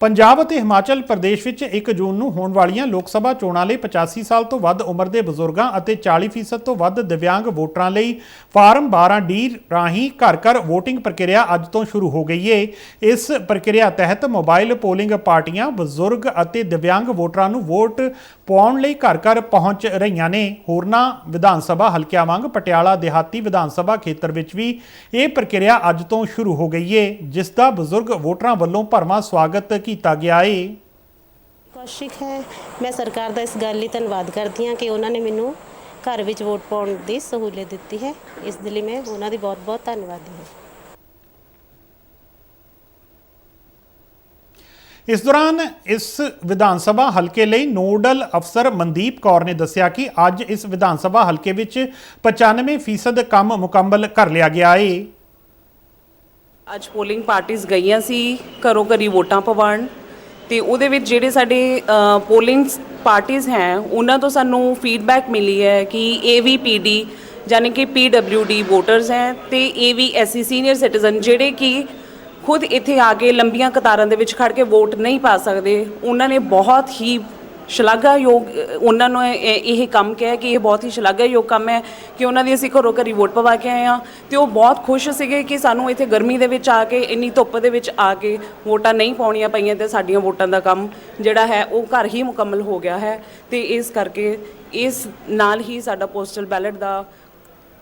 ਪੰਜਾਬ ਅਤੇ ਹਿਮਾਚਲ ਪ੍ਰਦੇਸ਼ ਵਿੱਚ 1 ਜੂਨ ਨੂੰ ਹੋਣ ਵਾਲੀਆਂ ਲੋਕ ਸਭਾ ਚੋਣਾਂ ਲਈ 85 ਸਾਲ ਤੋਂ ਵੱਧ ਉਮਰ ਦੇ ਬਜ਼ੁਰਗਾਂ ਅਤੇ 40% ਤੋਂ ਵੱਧ ਦਿਵਿਆਂਗ ਵੋਟਰਾਂ ਲਈ ਫਾਰਮ 12D ਰਾਹੀਂ ਘਰ-ਘਰ VOTING ਪ੍ਰਕਿਰਿਆ ਅੱਜ ਤੋਂ ਸ਼ੁਰੂ ਹੋ ਗਈ ਹੈ ਇਸ ਪ੍ਰਕਿਰਿਆ ਤਹਿਤ ਮੋਬਾਈਲ ਪੋਲਿੰਗ ਪਾਰਟੀਆਂ, ਬਜ਼ੁਰਗ ਅਤੇ ਦਿਵਿਆਂਗ ਵੋਟਰਾਂ ਨੂੰ ਵੋਟ ਪਾਉਣ ਲਈ ਘਰ-ਘਰ ਪਹੁੰਚ ਰਹੀਆਂ ਨੇ। ਹੋਰਨਾਂ ਵਿਧਾਨ ਸਭਾ ਹਲਕਿਆਂ ਵਾਂਗ ਪਟਿਆਲਾ, ਦਿਹਾਤੀ ਵਿਧਾਨ ਸਭਾ ਖੇਤਰ ਵਿੱਚ ਵੀ ਇਹ ਪ੍ਰਕਿਰਿਆ ਅੱਜ ਤੋਂ ਸ਼ੁਰੂ ਹੋ ਗਈ ਹੈ ਜਿਸ ਦਾ ਬਜ਼ੁਰਗ ਵੋਟਰਾਂ ਵੱਲੋਂ ਭਰਵਾਂ ਸਵਾਗਤ ਕੀਤਾ ਗਿਆ ਹੈ ਕੌਸ਼ਿਕ ਹੈ ਮੈਂ ਸਰਕਾਰ ਦਾ ਇਸ ਗੱਲ ਲਈ ਧੰਨਵਾਦ ਕਰਦੀ ਹਾਂ ਕਿ ਉਹਨਾਂ ਨੇ ਮੈਨੂੰ ਘਰ ਵਿੱਚ ਵੋਟ ਪਾਉਣ ਦੀ ਸਹੂਲਤ ਦਿੱਤੀ ਹੈ। ਇਸ ਦੇ ਲਈ ਮੈਂ ਉਹਨਾਂ ਦੀ ਬਹੁਤ-ਬਹੁਤ ਧੰਨਵਾਦੀ ਹਾਂ। ਇਸ ਦੌਰਾਨ ਇਸ ਵਿਧਾਨ ਸਭਾ ਹਲਕੇ ਲਈ ਨੋਡਲ ਅਫਸਰ ਮਨਦੀਪ ਕੌਰ ਨੇ ਦੱਸਿਆ ਕਿ ਅੱਜ ਇਸ ਵਿਧਾਨ ਸਭਾ ਹਲਕੇ ਵਿੱਚ 95% ਕੰਮ ਮੁਕੰਮਲ ਕਰ ਲਿਆ ਗਿਆ ਹੈ ਅੱਜ ਪੋਲਿੰਗ ਪਾਰਟੀਆਂ ਗਈਆਂ ਸੀ, ਘਰੋਂ ਘਰੀ ਵੋਟਾਂ ਪਵਾਉਣ। ਤੇ ਉਹਦੇ ਵਿੱਚ ਜਿਹੜੇ ਸਾਡੇ ਪੋਲਿੰਗ ਪਾਰਟੀਆਂ ਹੈ, ਉਹਨਾਂ ਤੋਂ ਸਾਨੂੰ ਫੀਡਬੈਕ ਮਿਲੀ ਹੈ ਕਿ AVPD ਯਾਨੀ ਕਿ PWD ਵੋਟਰਸ ਹੈ ਤੇ AVSC ਸੀਨੀਅਰ ਸਿਟੀਜ਼ਨ ਜਿਹੜੇ ਕਿ ਖੁਦ ਇੱਥੇ ਆ ਕੇ ਲੰਬੀਆਂ ਕਤਾਰਾਂ ਦੇ ਵਿੱਚ ਖੜ ਕੇ ਵੋਟ ਨਹੀਂ ਪਾ ਸਕਦੇ, ਉਹਨਾਂ ਨੇ ਬਹੁਤ ਹੀ ਸ਼ਲਾਘਾਯੋਗ, ਉਹਨਾਂ ਨੂੰ ਇਹ ਇਹ ਕੰਮ ਕਿਹਾ ਕਿ ਇਹ ਬਹੁਤ ਹੀ ਸ਼ਲਾਘਾਯੋਗ ਕੰਮ ਹੈ ਕਿ ਉਹਨਾਂ ਦੀ ਅਸੀਂ ਘਰੋਂ ਘਰੀ ਵੋਟ ਪਵਾ ਕੇ ਆਏ ਹਾਂ ਤੇ ਉਹ ਬਹੁਤ ਖੁਸ਼ ਸੀਗੇ ਕਿ ਸਾਨੂੰ ਇੱਥੇ ਗਰਮੀ ਦੇ ਵਿੱਚ ਆ ਕੇ, ਇੰਨੀ ਧੁੱਪ ਦੇ ਵਿੱਚ ਆ ਕੇ ਵੋਟਾਂ ਨਹੀਂ ਪਾਉਣੀਆਂ ਪਈਆਂ ਤੇ ਸਾਡੀਆਂ ਵੋਟਾਂ ਦਾ ਕੰਮ ਜਿਹੜਾ ਹੈ ਉਹ ਘਰ ਹੀ ਮੁਕੰਮਲ ਹੋ ਗਿਆ ਹੈ ਤੇ ਇਸ ਕਰਕੇ ਇਸ ਨਾਲ ਹੀ ਸਾਡਾ ਪੋਸਟਲ ਬੈਲਟ ਦਾ